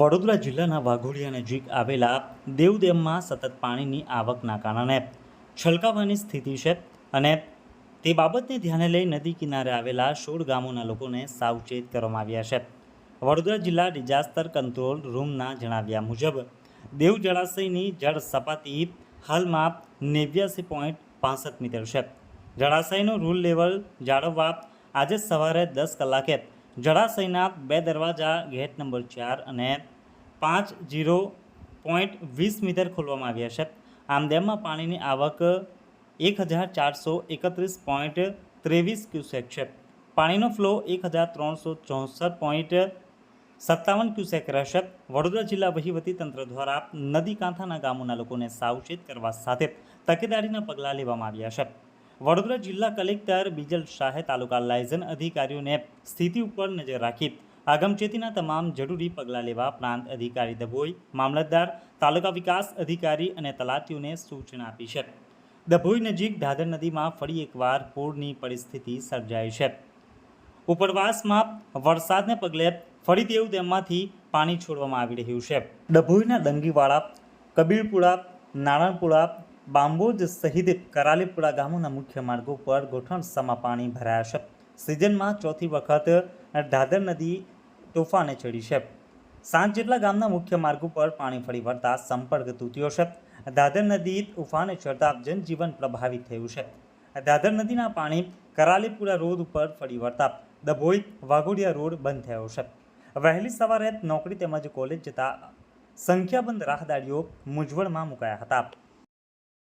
વડોદરા જિલ્લાના વાઘોડિયા નજીક આવેલા દેવ ડેમમાં સતત પાણીની આવકના કારણે છલકાવાની સ્થિતિ છે અને તે બાબતને ધ્યાને લઈ નદી કિનારે આવેલા સોળ ગામોના લોકોને સાવચેત કરવામાં આવ્યા છે. વડોદરા જિલ્લા ડિઝાસ્ટર કંટ્રોલ રૂમના જણાવ્યા મુજબ, દેવ જળાશયની જળ સપાટી હાલમાં નેવ્યાસી પોઈન્ટ પાસઠ મીટર છે. જળાશયનું રૂલ લેવલ જાળવવા આજે સવારે દસ કલાકે જળાશયના બે દરવાજા ગેટ નંબર ચાર અને પાંચ જીરો પોઈન્ટ વીસ મીટર ખોલવામાં આવ્યા છે. આમ ડેમમાં પાણીની આવક એક હજાર ચારસો એકત્રીસ પોઈન્ટ ત્રેવીસ ક્યુસેક છે. પાણીનો ફ્લો એક હજાર ત્રણસો ચોસઠ પોઈન્ટ સત્તાવન ક્યુસેક રહેશે. વડોદરા જિલ્લા વહીવટીતંત્ર દ્વારા નદી કાંઠાના ગામોના લોકોને સાવચેત કરવા સાથે તકેદારીના પગલાં લેવામાં આવ્યા છે. વડોદરા જિલ્લા કલેક્ટર બીજલ શાહે તાલુકા લાયઝન અધિકારીઓને સ્થિતિ ઉપર નજર રાખી. આગમચેતીના તમામ જરૂરી પગલાં લેવા પ્રાંત અધિકારી દભોઈ મામલતદાર, તાલુકા વિકાસ અધિકારી અને તલાટીઓને સૂચના આપી છે. ડભોઈ નજીક ઢાદર નદીમાં ફરી એકવાર પૂરની પરિસ્થિતિ સર્જાઈ છે. ઉપરવાસમાં વરસાદને પગલે ફરી દેવ ડેમમાંથી પાણી છોડવામાં આવી રહ્યું છે. ડભોઈના દંગીવાળા કબીરપુરા, નારણપુરા બાંબોજ સહિત કરાલીપુરા ગામોના મુખ્ય માર્ગો પર ગોઠણસમાં પાણી ભરાયા છે. સિઝનમાં ચોથી વખત ધાદર નદી તોફાને ચડી છે. સાંજ જેટલા ગામના મુખ્ય માર્ગો પર પાણી ફરી વળતા સંપર્ક તૂટ્યો છે. દાદર નદી ઉફાને ચડતા જનજીવન પ્રભાવિત થયું છે. દાદર નદીના પાણી કરાલીપુરા રોડ ઉપર ફરી વળતા દભોઈ વાઘોડિયા રોડ બંધ થયો છે. વહેલી સવારે નોકરી તેમજ કોલેજ જતા સંખ્યાબંધ રાહદારીઓ મૂંઝવણમાં મુકાયા હતા.